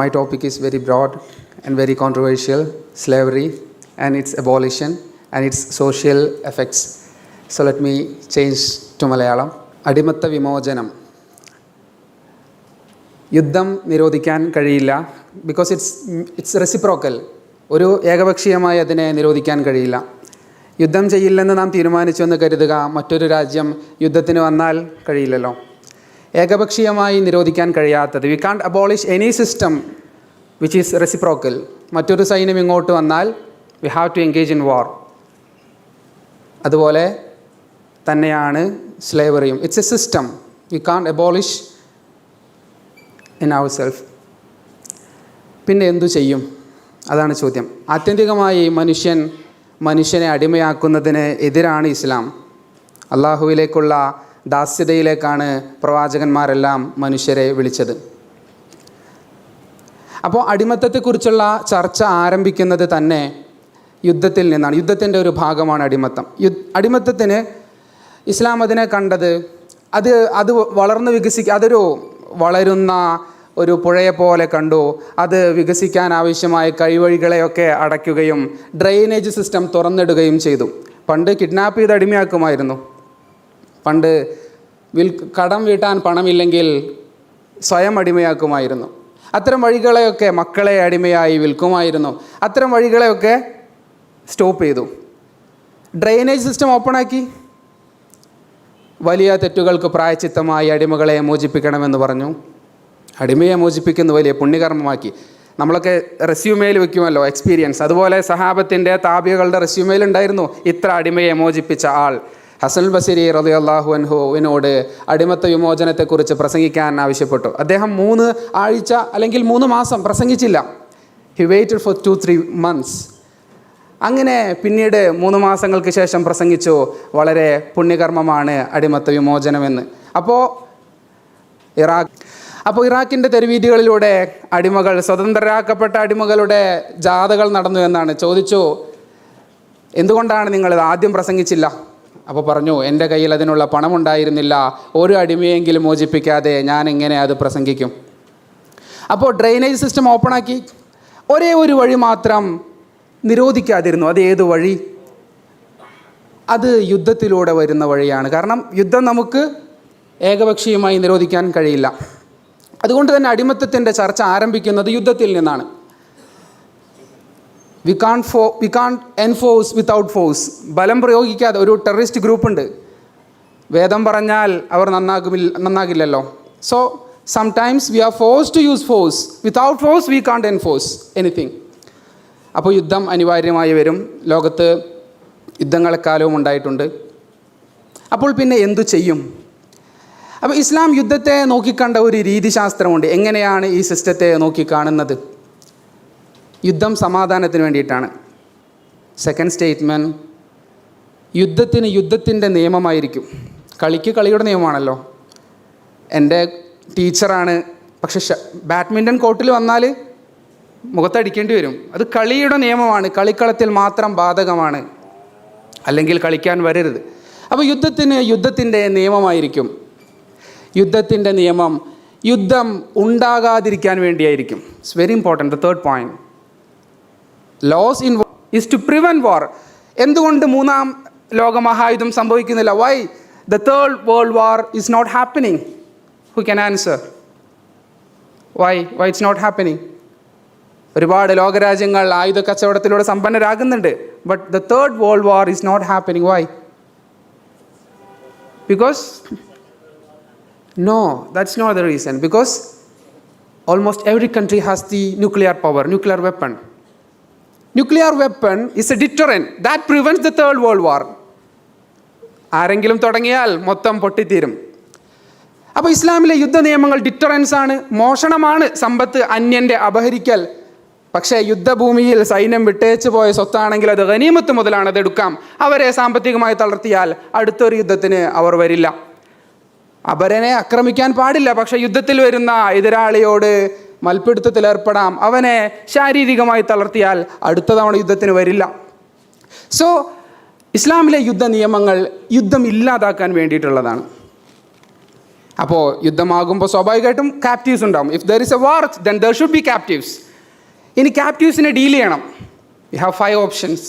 My topic is very broad and very controversial slavery and its abolition and its social effects. So let me change to Malayalam. അടിമത്ത വിമോചനം. യുദ്ധം നിരോധിക്കാൻ കഴിയില്ല because it's it's reciprocal ഒരു ഏകപക്ഷീയമായി അതിനെ നിരോധിക്കാൻ കഴിയില്ല. യുദ്ധം ചെയ്യില്ലെന്ന് നാം തീരുമാനിച്ചു എന്ന് കരുതുക. മറ്റൊരു രാജ്യം യുദ്ധത്തിന് വന്നാൽ കഴിയില്ലല്ലോ. ഏകപക്ഷീയമായി നിരോധിക്കാൻ കഴിയാത്തത്. We can't abolish any system which is reciprocal മറ്റൊരു സൈന്യം ഇങ്ങോട്ട് വന്നാൽ we have to engage in war അതുപോലെ തന്നെയാണ് സ്ലേവറിയും it's a system we can't abolish in our self പിന്നെ എന്തു ചെയ്യും? അതാണ് ചോദ്യം. ആത്യന്തികമായി മനുഷ്യൻ മനുഷ്യനെ അടിമയാക്കുന്നതിന് എതിരാണ് ഇസ്ലാം. അള്ളാഹുവിലേക്കുള്ള ദാസ്യതയിലേക്കാണ് പ്രവാചകന്മാരെല്ലാം മനുഷ്യരെ വിളിച്ചത്. അപ്പോൾ അടിമത്തത്തെക്കുറിച്ചുള്ള ചർച്ച ആരംഭിക്കുന്നത് തന്നെ യുദ്ധത്തിൽ നിന്നാണ്. യുദ്ധത്തിന്റെ ഒരു ഭാഗമാണ് അടിമത്തം. യു അടിമത്തത്തിന് ഇസ്ലാം അതിനെ കണ്ടത് അത് അത് വളർന്ന് വികസിക്കുക അതൊരു വളരുന്ന ഒരു പുഴയെ പോലെ കണ്ടു. അത് വികസിക്കാൻ ആവശ്യമായ കൈവഴികളെയൊക്കെ അടയ്ക്കുകയും ഡ്രെയിനേജ് സിസ്റ്റം തുറന്നിടുകയും ചെയ്തു. പണ്ട് കിഡ്നാപ്പ് ചെയ്ത് അടിമയാക്കുമായിരുന്നു. പണ്ട് വിൽ കടം വീട്ടാൻ പണമില്ലെങ്കിൽ സ്വയം അടിമയാക്കുമായിരുന്നു. അത്തരം വഴികളെയൊക്കെ മക്കളെ അടിമയായി വിൽക്കുമായിരുന്നു. അത്തരം വഴികളെയൊക്കെ സ്റ്റോപ്പ് ചെയ്തു. ഡ്രെയിനേജ് സിസ്റ്റം ഓപ്പണാക്കി. വലിയ തെറ്റുകൾക്ക് പ്രായച്ചിത്തമായി അടിമകളെ മോചിപ്പിക്കണമെന്ന് പറഞ്ഞു. അടിമയെ മോചിപ്പിക്കുന്ന വലിയ പുണ്യകർമ്മമാക്കി. നമ്മളൊക്കെ റെസ്യൂമേൽ വെക്കുമല്ലോ എക്സ്പീരിയൻസ് അതുപോലെ സഹാബത്തിന്റെ താപികളുടെ റെസ്യൂമേലുണ്ടായിരുന്നു ഇത്ര അടിമയെ മോചിപ്പിച്ച ആൾ. ഹസൻ ബസിരി റതി അള്ളാഹു അൻഹുവിനോട് അടിമത്ത വിമോചനത്തെക്കുറിച്ച് പ്രസംഗിക്കാൻ ആവശ്യപ്പെട്ടു. അദ്ദേഹം മൂന്ന് ആഴ്ച അല്ലെങ്കിൽ മൂന്ന് മാസം പ്രസംഗിച്ചില്ല. He waited for two three months അങ്ങനെ പിന്നീട് മൂന്ന് മാസങ്ങൾക്ക് ശേഷം പ്രസംഗിച്ചു. വളരെ പുണ്യകർമ്മമാണ് അടിമത്ത വിമോചനമെന്ന്. അപ്പോൾ ഇറാഖ് അപ്പോൾ ഇറാഖിന്റെ തെരുവീതികളിലൂടെ അടിമകൾ സ്വതന്ത്രരാക്കപ്പെട്ട അടിമകളുടെ ജാഥകൾ നടന്നു എന്നാണ് ചോദിച്ചു. എന്തുകൊണ്ടാണ് നിങ്ങളിത് ആദ്യം പ്രസംഗിച്ചില്ല? അപ്പോൾ പറഞ്ഞു എന്റെ കയ്യിൽ അതിനുള്ള പണമുണ്ടായിരുന്നില്ല. ഒരു അടിമയെങ്കിലും മോചിപ്പിക്കാതെ ഞാൻ എങ്ങനെ അത് പ്രസംഗിക്കും? അപ്പോൾ ഡ്രെയിനേജ് സിസ്റ്റം ഓപ്പണാക്കി. ഒരേ ഒരു വഴി മാത്രം നിരോധിക്കാതിരുന്നു. അത് ഏത് വഴി? അത് യുദ്ധത്തിലൂടെ വരുന്ന വഴിയാണ്. കാരണം യുദ്ധം നമുക്ക് ഏകപക്ഷീയമായി നിരോധിക്കാൻ കഴിയില്ല. അതുകൊണ്ട് തന്നെ അടിമത്തത്തിന്റെ ചർച്ച ആരംഭിക്കുന്നത് യുദ്ധത്തിൽ നിന്നാണ്. We can for we can enforce without force ബലം പ്രയോഗിക്കാതെ ഒരു ടെററിസ്റ്റ് ഗ്രൂപ്പുണ്ട് വേദം പറഞ്ഞാൽ അവർ നന്നാകുമില്ല നന്നാകില്ലല്ലോ. So sometimes we are force to use force without force we can't enforce anything അപ്പോൾ യുദ്ധം അനിവാര്യമായി വരും. ലോകത്ത് യുദ്ധങ്ങളെക്കാലവും ഉണ്ടായിട്ടുണ്ട്. അപ്പോൾ പിന്നെ എന്തു ചെയ്യും? അപ്പോൾ ഇസ്ലാം യുദ്ധത്തെ നോക്കിക്കണ്ട ഒരു രീതിശാസ്ത്രമുണ്ട്. എങ്ങനെയാണ് ഈ സിസ്റ്റത്തെ നോക്കിക്കാണുന്നത് യുദ്ധം സമാധാനത്തിന് വേണ്ടിയിട്ടാണ്. സെക്കൻഡ് സ്റ്റേറ്റ്മെന്റ് യുദ്ധത്തിന് യുദ്ധത്തിന്റെ നിയമമായിരിക്കും. കളിക്ക് കളിയുടെ നിയമമാണല്ലോ. എന്റെ ടീച്ചറാണ് പക്ഷെ ബാഡ്മിന്റൺ കോർട്ടിൽ വന്നാൽ മുഖത്തടിക്കേണ്ടി വരും. അത് കളിയുടെ നിയമമാണ്. കളിക്കളത്തിൽ മാത്രം ബാധകമാണ്. അല്ലെങ്കിൽ കളിക്കാൻ വരരുത്. അപ്പോൾ യുദ്ധത്തിന് യുദ്ധത്തിന്റെ നിയമമായിരിക്കും. യുദ്ധത്തിന്റെ നിയമം യുദ്ധം ഉണ്ടാകാതിരിക്കാൻ വേണ്ടിയായിരിക്കും. It's very important the third point laws in is to prevent war എന്തുകൊണ്ട് മൂന്നാം ലോകമഹായുധം സംഭവിക്കുന്നില്ല? Why the third world war is not happening who can answer why why it's not happening ഒരുപാട് ലോകരാജ്യങ്ങൾ ആയുധ കച്ചവടത്തിലൂടെ സമ്പന്നരാകുന്നുണ്ട് but the third world war is not happening why because no that's not the reason because almost every country has the nuclear power nuclear weapon nuclear weapon is a deterrent that prevents the third world war ആരെങ്കിലും തുടങ്ങിയാൽ മൊത്തം പൊട്ടിത്തീരും. അപ്പോൾ ഇസ്ലാമിലെ യുദ്ധ നിയമങ്ങൾ deterrence ആണ് മോഷണമാണ് സമ്പത്ത് അന്യന്റെ അപഹരിക്കൽ. പക്ഷേ യുദ്ധഭൂമിയിൽ സൈന്യം വിട്ടേച്ച് പോയ സ്വത്താണെങ്കിൽ അത് ഗനീമത്ത് മുതലാണ് അത് എടുക്കാം. അവരെ സാമ്പത്തികമായി തളർത്തിയാൽ അടുത്തൊരു യുദ്ധത്തിന് അവർ വരില്ല. അപരനെ ആക്രമിക്കാൻ പാടില്ല പക്ഷേ യുദ്ധത്തിൽ വരുന്ന എതിരാളിയോട് മൽപ്പിടുത്തത്തിൽ ഏർപ്പെടാം അവനെ ശാരീരികമായി തളർത്തിയാൽ അടുത്ത തവണ യുദ്ധത്തിന് വരില്ല. സോ ഇസ്ലാമിലെ യുദ്ധ നിയമങ്ങൾ യുദ്ധം ഇല്ലാതാക്കാൻ വേണ്ടിയിട്ടുള്ളതാണ്. അപ്പോൾ യുദ്ധമാകുമ്പോൾ സ്വാഭാവികമായിട്ടും ക്യാപ്റ്റീവ്സ് ഉണ്ടാവും. If there is a war then there should be captives ഇനി ക്യാപ്റ്റീവ്സിനെ ഡീൽ ചെയ്യണം. യു ഹാവ് ഫൈവ് ഓപ്ഷൻസ്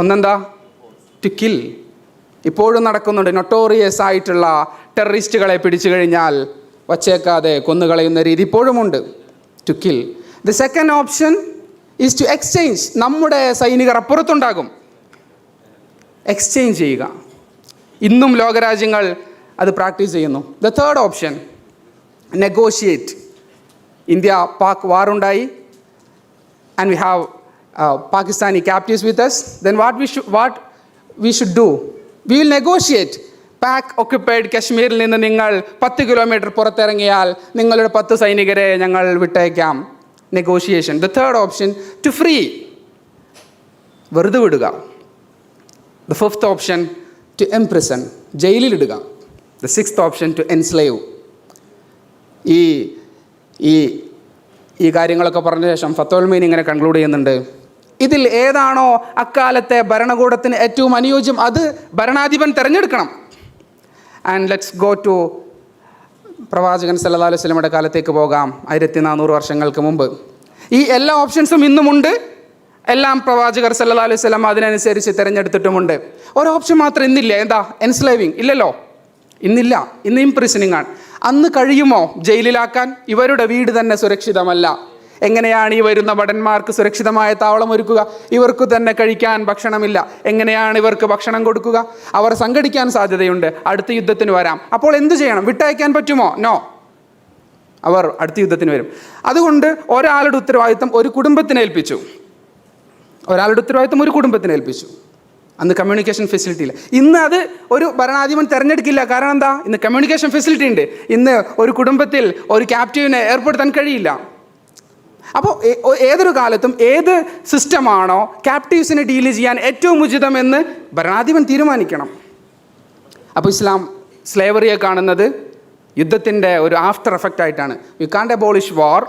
ഒന്നെന്താ? ടു കിൽ ഇപ്പോഴും നടക്കുന്നുണ്ട്. നൊട്ടോറിയസ് ആയിട്ടുള്ള ടെററിസ്റ്റുകളെ പിടിച്ചു കഴിഞ്ഞാൽ വച്ചേക്കാതെ കൊന്നുകളയുന്ന രീതി ഇപ്പോഴുമുണ്ട് to kill the second option is to exchange നമ്മുടെ സൈനികർ അപ്പുറത്തുണ്ടാകും. എക്സ്ചേഞ്ച് ചെയ്യുക. ഇന്നും ലോകരാജ്യങ്ങൾ അത് പ്രാക്ടീസ് ചെയ്യുന്നു. The third option negotiate India Pak വാറുണ്ടായി and we have Pakistani captives with us then what we should what we should do will negotiate. Pak occupied കശ്മീരിൽ നിന്ന് നിങ്ങൾ പത്ത് കിലോമീറ്റർ പുറത്തിറങ്ങിയാൽ നിങ്ങളുടെ പത്ത് സൈനികരെ ഞങ്ങൾ വിട്ടയക്കാം. Negotiation the third option to free വെറുതെ വിടുക. The fifth option to imprison ജയിലിലിടുക the sixth option to enslave ഈ ഈ ഈ കാര്യങ്ങളൊക്കെ പറഞ്ഞ ശേഷം ഫത്തോൽമീൻ ഇങ്ങനെ കൺക്ലൂഡ് ചെയ്യുന്നുണ്ട്. ഇതിൽ ഏതാണോ അക്കാലത്തെ ഭരണകൂടത്തിന് ഏറ്റവും അനുയോജ്യം അത് ഭരണാധിപൻ തിരഞ്ഞെടുക്കണം. ആൻഡ് ലെറ്റ്സ് ഗോ ടു പ്രവാചകൻ സല്ലല്ലാഹു അലൈഹി വസല്ലമയുടെ കാലത്തേക്ക് പോകാം. ആയിരത്തി നാനൂറ് വർഷങ്ങൾക്ക് മുമ്പ്. ഈ എല്ലാ ഓപ്ഷൻസും ഇന്നുമുണ്ട് എല്ലാം പ്രവാചകർ സല്ലാ അലൈഹി സ്വലം അതിനനുസരിച്ച് തിരഞ്ഞെടുത്തിട്ടുമുണ്ട്. ഒരു ഓപ്ഷൻ മാത്രം ഇന്നില്ല. എന്താ? എൻസ്ലേവിങ് ഇല്ലല്ലോ? ഇന്നില്ല. ഇന്ന് ഇംപ്രിസണിങ് ആണ്. അന്ന് കഴിയുമോ? ജയിലിലാക്കാൻ? ഇവരുടെ വീട് തന്നെ സുരക്ഷിതമല്ല. എങ്ങനെയാണ് ഈ വരുന്ന ഭടന്മാർക്ക് സുരക്ഷിതമായ താവളം ഒരുക്കുക? ഇവർക്ക് തന്നെ കഴിക്കാൻ ഭക്ഷണമില്ല. എങ്ങനെയാണ് ഇവർക്ക് ഭക്ഷണം കൊടുക്കുക? അവർ സംഘടിക്കാൻ സാധ്യതയുണ്ട്. അടുത്ത യുദ്ധത്തിന് വരാം. അപ്പോൾ എന്ത് ചെയ്യണം? വിട്ടയക്കാൻ പറ്റുമോ? നോ. അവർ അടുത്ത യുദ്ധത്തിന് വരും. അതുകൊണ്ട് ഒരാളുടെ ഉത്തരവാദിത്തം ഒരു കുടുംബത്തിന് ഏൽപ്പിച്ചു. ഒരാളുടെ ഉത്തരവാദിത്തം ഒരു കുടുംബത്തിന് ഏൽപ്പിച്ചു. അന്ന് കമ്മ്യൂണിക്കേഷൻ ഫെസിലിറ്റി ഇല്ല. ഇന്ന് അത് ഒരു ഭരണാധിപൻ തിരഞ്ഞെടുക്കില്ല. കാരണം എന്താ? ഇന്ന് കമ്മ്യൂണിക്കേഷൻ ഫെസിലിറ്റി ഉണ്ട്. ഇന്ന് ഒരു കുടുംബത്തിൽ ഒരു ക്യാപ്റ്റീവിനെ ഏർപ്പെടുത്താൻ കഴിയില്ല. അപ്പോൾ ഏതൊരു കാലത്തും ഏത് സിസ്റ്റമാണോ ക്യാപ്റ്റീവ്സിനെ ഡീൽ ചെയ്യാൻ ഏറ്റവും ഉചിതമെന്ന് ഭരണാധിപൻ തീരുമാനിക്കണം. അപ്പോൾ ഇസ്ലാം സ്ലേവറിയെ കാണുന്നത് യുദ്ധത്തിന്റെ ഒരു ആഫ്റ്റർ എഫക്റ്റ് ആയിട്ടാണ്. You can't abolish war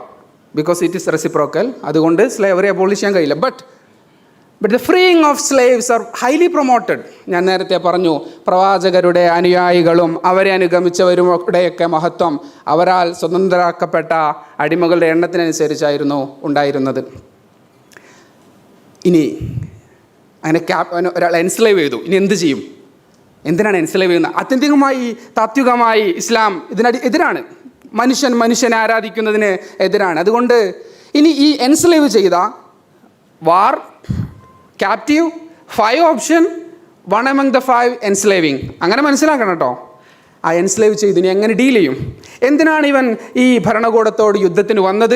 because it is reciprocal അതുകൊണ്ട് സ്ലേവറി അബോളിഷ് ചെയ്യാൻ കഴിയില്ല. But but the freeing of slaves are highly promoted ഞാൻ നേരത്തെ പറഞ്ഞു പ്രവാചകരുടെ അനുയായികളും അവരെ അനുഗമിച്ചവരുടെയൊക്കെ മഹത്വം. അവരാൽ സ്വതന്ത്രരാക്കപ്പെട്ട അടിമകളുടെ എണ്ണത്തിനനുസരിച്ചായിരുന്നു ഉണ്ടായിരുന്നത്. ഇനി അങ്ങനെ ക്യാപ് ഒരാൾ എൻസ്ലേവ് ചെയ്തു. ഇനി എന്ത് ചെയ്യും? എന്തിനാണ് എൻസ്ലേവ് ചെയ്യുന്നത്? ആത്യന്തികമായി താത്വികമായി ഇസ്ലാം ഇതിനടി എതിരാണ്. മനുഷ്യൻ മനുഷ്യനെ ആരാധിക്കുന്നതിന് എതിരാണ്. അതുകൊണ്ട് ഇനി ഈ എൻസ്ലേവ് ചെയ്ത war captive five option one among the five enslaving അങ്ങനെ മനസ്സിലാക്കണം കേട്ടോ. ആ എൻസ്ലേവ് ചെയ്തു ഇനി എങ്ങനെ ഡീൽ ചെയ്യും? എന്തിനാണ് ഇവൻ ഈ ഭരണകൂടത്തോട് യുദ്ധത്തിന് വന്നത്?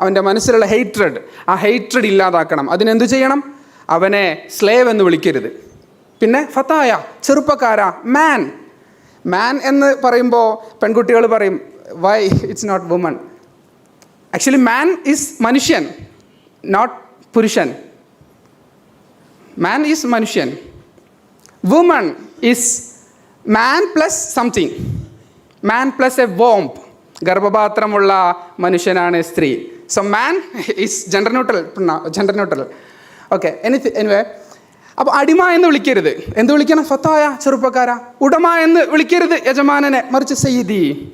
അവന്റെ മനസ്സിലുള്ള ഹെയ്ട്രഡ് ആ ഹെയ്ട്രഡ് ഇല്ലാതാക്കണം. അതിനെന്തു ചെയ്യണം? അവനെ സ്ലേവ് എന്ന് വിളിക്കരുത്. പിന്നെ ഫത്തായ ചെറുപ്പക്കാര മാൻ മാൻ എന്ന് പറയുമ്പോൾ പെൺകുട്ടികൾ പറയും why it's not woman actually man is മനുഷ്യൻ നോട്ട് പുരുഷൻ. മാൻ ഈസ് മനുഷ്യൻ. Woman is man plus something man plus a womb ഗർഭപാത്രമുള്ള മനുഷ്യനാണ് സ്ത്രീ. So man is gender neutral gender neutral okay any anyway അപ്പോൾ അടിമ എന്ന് വിളിക്കരുത്. എന്ത് വിളിക്കണം? ഫത്തായ ചെറുപ്പക്കാര. ഉടമ എന്ന് വിളിക്കരുത് യജമാനനെ. മറിച്ച് സയ്യിദി.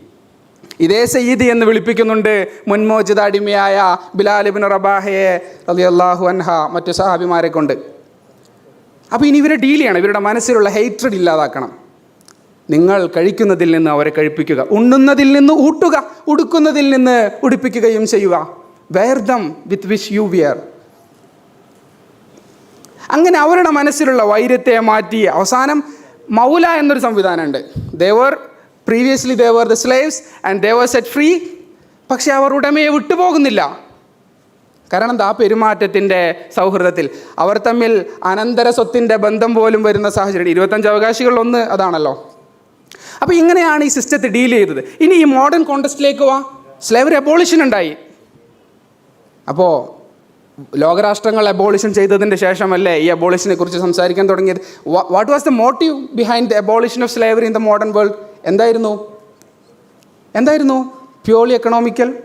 ഇതേ സയ്യിദി എന്ന് വിളിപ്പിക്കുന്നുണ്ട് മുൻമോചിത അടിമയായ ബിലാലിബിൻ റബാഹയെ റളിയല്ലാഹു അൻഹ മറ്റു സഹാബിമാരെ കൊണ്ട് അപ്പോൾ ഇനി ഇവരെ ഡീൽ ചെയ്യണം. ഇവരുടെ മനസ്സിലുള്ള ഹെയ്റ്റഡ് ഇല്ലാതാക്കണം. നിങ്ങൾ കഴിക്കുന്നതിൽ നിന്ന് അവരെ കഴിപ്പിക്കുക. ഉണ്ണുന്നതിൽ നിന്ന് ഊട്ടുക. ഉടുക്കുന്നതിൽ നിന്ന് ഉടുപ്പിക്കുകയും ചെയ്യുക. Wear them with which you wear അങ്ങനെ അവരുടെ മനസ്സിലുള്ള വൈരത്തെ മാറ്റി അവസാനം മൗല എന്നൊരു സംവിധാനമുണ്ട്. They were previously they were the slaves and they were set free പക്ഷേ അവർ ഉടമയെ വിട്ടുപോകുന്നില്ല. കാരണം എന്താ പെരുമാറ്റത്തിന്റെ സൗഹൃദത്തിൽ. അവർ തമ്മിൽ അനന്തര സ്വത്തിന്റെ ബന്ധം പോലും വരുന്ന സാഹചര്യം ഇരുപത്തഞ്ച് അവകാശികളിലൊന്ന് അതാണല്ലോ. അപ്പോൾ ഇങ്ങനെയാണ് ഈ സിസ്റ്റത്തെ ഡീൽ ചെയ്തത്. ഇനി ഈ മോഡേൺ കോണ്ടസ്റ്റിലേക്ക് വാ. സ്ലേവറി അബോളിഷൻ ഉണ്ടായി. അപ്പോൾ ലോകരാഷ്ട്രങ്ങൾ അബോളിഷൻ ചെയ്തതിന്റെ ശേഷമല്ലേ ഈ അബോളിഷനെ കുറിച്ച് സംസാരിക്കാൻ തുടങ്ങിയത്? What was the motive behind the abolition of slavery in the modern world എന്തായിരുന്നു? എന്തായിരുന്നു? പ്യോർലി എക്കണോമിക്കൽ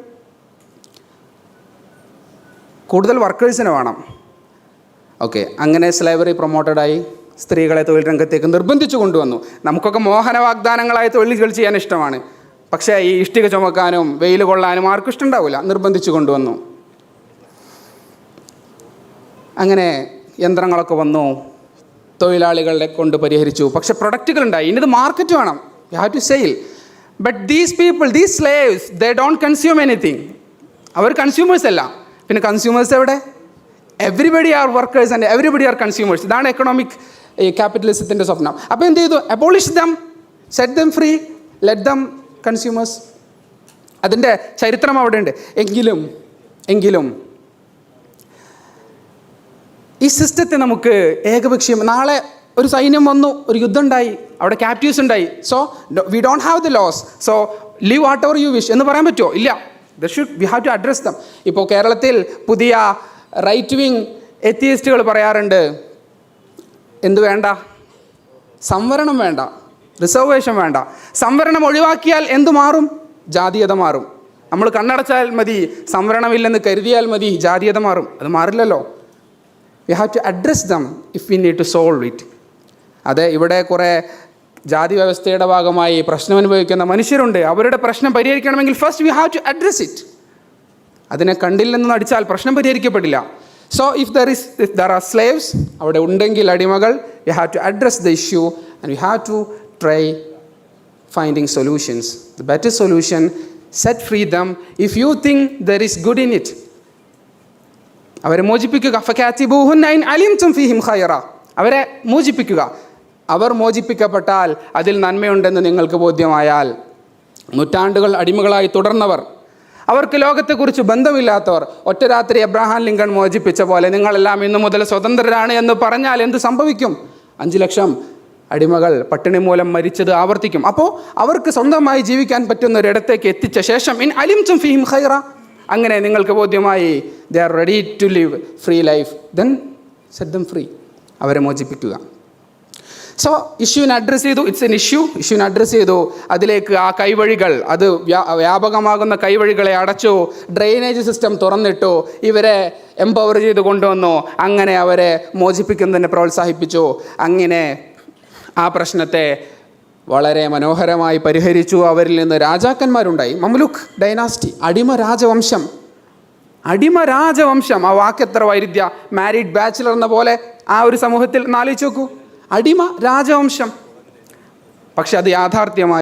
കൂടുതൽ വർക്കേഴ്സിനെ വേണം. ഓക്കെ അങ്ങനെ സ്ലേവറി പ്രൊമോട്ടഡായി സ്ത്രീകളെ തൊഴിൽ രംഗത്തേക്ക് നിർബന്ധിച്ചു കൊണ്ടുവന്നു. നമുക്കൊക്കെ മോഹന വാഗ്ദാനങ്ങളായ തൊഴിലുകൾ ചെയ്യാൻ ഇഷ്ടമാണ്. പക്ഷേ ഈ ഇഷ്ടിക ചുമക്കാനും വെയിൽ കൊള്ളാനും ആർക്കും ഇഷ്ടമുണ്ടാവില്ല. നിർബന്ധിച്ചു കൊണ്ടുവന്നു. അങ്ങനെ യന്ത്രങ്ങളൊക്കെ വന്നു. തൊഴിലാളികളെ കൊണ്ട് പരിഹരിച്ചു. പക്ഷേ പ്രൊഡക്റ്റുകൾ ഉണ്ടായി ഇനി ഇത് മാർക്കറ്റ് വേണം. You have to sale but these people these slaves they don't consume anything our consumers അല്ല. പിന്നെ കൺസ്യൂമേഴ്സ് എവിടെ? Everybody are workers and everybody are consumers ഇതാണ് എക്കണോമിക് ക്യാപിറ്റലിസത്തിന്റെ സ്വപ്നം. അപ്പോൾ എന്ത് ചെയ്തു? Abolish them set them free let them consumers അതിന്റെ ചരിത്രം അവിടെ ഉണ്ട് എങ്കിലും എങ്കിലും ഈ സിസ്റ്റത്തെ നമുക്ക് ഏകപക്ഷീയം നാളെ ഒരു സൈന്യം വന്നു ഒരു യുദ്ധം ഉണ്ടായി അവിടെ ക്യാപ്റ്റീവ്സ് ഉണ്ടായി. So we don't have the laws so leave whatever you wish എന്ന് പറയാൻ പറ്റുമോ ഇല്ല. The should we have to address them ഇപ്പോൾ കേരളത്തിൽ പുതിയ റൈറ്റ് വിങ് എത്തിയിസ്റ്റുകൾ പറയാറുണ്ട് എന്ത് വേണ്ട? സംവരണം വേണ്ട. റിസർവേഷൻ വേണ്ട. സംവരണം ഒഴിവാക്കിയാൽ എന്തു മാറും? ജാതീയത മാറും. നമ്മൾ കണ്ണടച്ചാൽ മതി സംവരണമില്ലെന്ന് കരുതിയാൽ മതി ജാതീയത മാറും. അത് മാറില്ലല്ലോ. We have to address them if we need to solve it അതെ ഇവിടെ കുറേ ജാതി വ്യവസ്ഥയുടെ ഭാഗമായി പ്രശ്നം അനുഭവിക്കുന്ന മനുഷ്യരുണ്ട്. അവരുടെ പ്രശ്നം പരിഹരിക്കണമെങ്കിൽ first we have to address it അതിനെ കണ്ടില്ലെന്ന് അടിച്ചാൽ പ്രശ്നം പരിഹരിക്കപ്പെടില്ല. So if there is if there are slaves അവിടെ ഉണ്ടെങ്കിൽ അടിമകൾ you have to address the issue and you have to try finding solutions the better solution set free them if you think there is good in it അവരെ മോചിപ്പിക്കുക. അലിം തും ഫീഹിം ഖൈറ അവരെ മോചിപ്പിക്കുക. അവർ മോചിപ്പിക്കപ്പെട്ടാൽ അതിൽ നന്മയുണ്ടെന്ന് നിങ്ങൾക്ക് ബോധ്യമായാൽ. നൂറ്റാണ്ടുകൾ അടിമകളായി തുടർന്നവർ. അവർക്ക് ലോകത്തെക്കുറിച്ച് ബന്ധമില്ലാത്തവർ. ഒറ്റ രാത്രി എബ്രഹാം ലിങ്കൺ മോചിപ്പിച്ച പോലെ നിങ്ങളെല്ലാം ഇന്നു മുതൽ സ്വതന്ത്രരാണ് എന്ന് പറഞ്ഞാൽ എന്ത് സംഭവിക്കും? അഞ്ച് ലക്ഷം അടിമകൾ പട്ടിണി മൂലം മരിച്ചത് ആവർത്തിക്കും. അപ്പോൾ അവർക്ക് സ്വന്തമായി ജീവിക്കാൻ പറ്റുന്ന ഒരിടത്തേക്ക് എത്തിച്ച ശേഷം ഇൻ അലിം ചും ഫീഹിം ഖൈറ. അങ്ങനെ നിങ്ങൾക്ക് ബോധ്യമായി they are ready to live free life. Then set them free. അവരെ മോചിപ്പിക്കുക. സോ ഇഷ്യൂവിനെ അഡ്രസ്സ് ചെയ്തു. ഇറ്റ്സ് എൻ ഇഷ്യൂ ഇഷ്യൂവിനെ അഡ്രസ്സ് ചെയ്തു. അതിലേക്ക് ആ കൈവഴികൾ അത് വ്യാപകമാകുന്ന കൈവഴികളെ അടച്ചു ഡ്രെയിനേജ് സിസ്റ്റം തുറന്നിട്ടു ഇവരെ എംപവർ ചെയ്ത് കൊണ്ടുവന്നു. അങ്ങനെ അവരെ മോചിപ്പിക്കുന്നതിനെ പ്രോത്സാഹിപ്പിച്ചു. അങ്ങനെ ആ പ്രശ്നത്തെ വളരെ മനോഹരമായി പരിഹരിച്ചു. അവരിൽ നിന്ന് രാജാക്കന്മാരുണ്ടായി. മമലുഖ് ഡൈനാസ്റ്റി അടിമ രാജവംശം. അടിമ രാജവംശം. ആ വാക്ക് എത്ര വൈരുദ്ധ്യ മാരീഡ് ബാച്ചിലർ എന്ന പോലെ ആ ഒരു സമൂഹത്തിൽ നാലിച്ചു നോക്കൂ. അടിമ രാജവംശം. പക്ഷെ അത് യാഥാർത്ഥ്യമായി